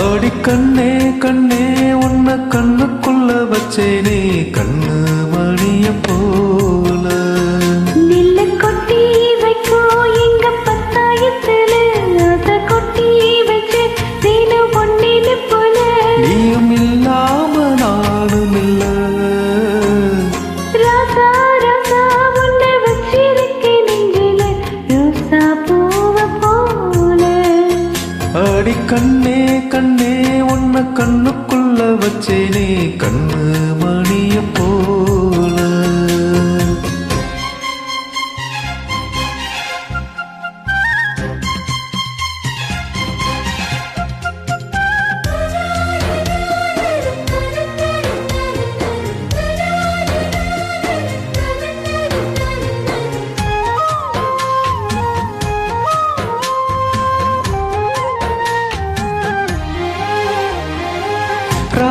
ஆடி கண்ணே கண்ணே உன்னை கண்ணுக்குள்ள வச்சேனே. கண்ணு மணியப்போ வச்சேனே கண்ணு மணியப்போ.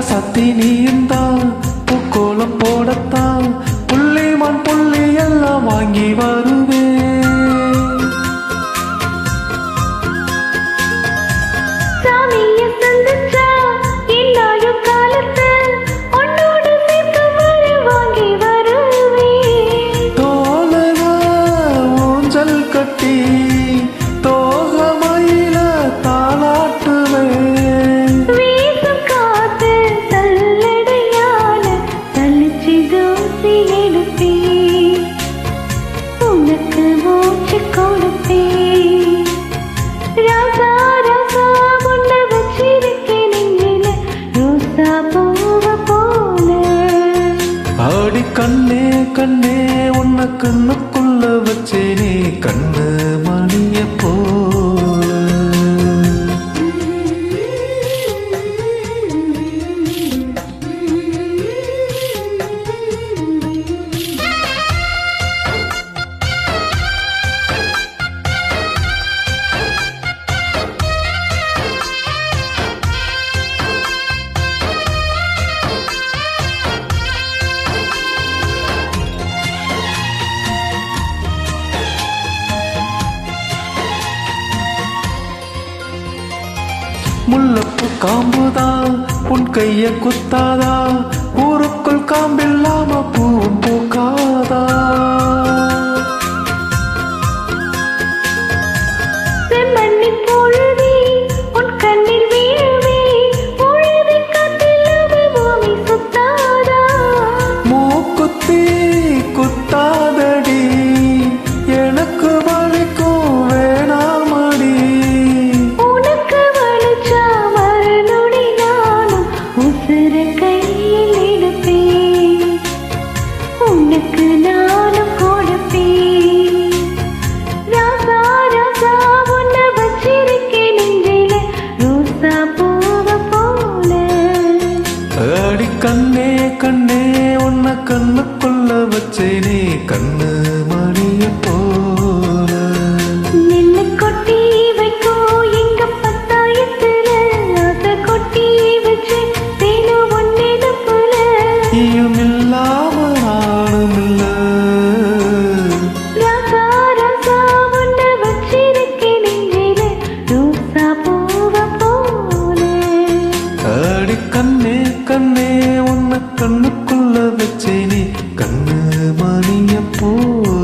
சக்தி நீயும் தான் பூக்கோலம் புள்ளி மண் புள்ளி எல்லாம் வாங்கி வருவே கட்டி தூசி எடுப்பேன். உனக்கு மூச்சு கொடுப்பேன். ராசா ராசா உன்னை வச்சிருக்கேன் நெஞ்சில ரோசா பூவ போல. ஆடி கண்ணே கண்ணே உன்னை கண்ணுக்குள்ள வச்சேனே. கண்ணு மணிய முல்லப்பு காம்புதா உன் கைய குத்தாதா? ஊரு கண்ணே கண்ணே உன்னை கண்ணுக்குள்ள வச்சேனே கண்ணு மணிய போல. நின்னு கொட்டி வைக்கோ எங்க பத்தாயத்துல. அத கொட்டி வச்சு தேனும் ஒன்னே போல. 오.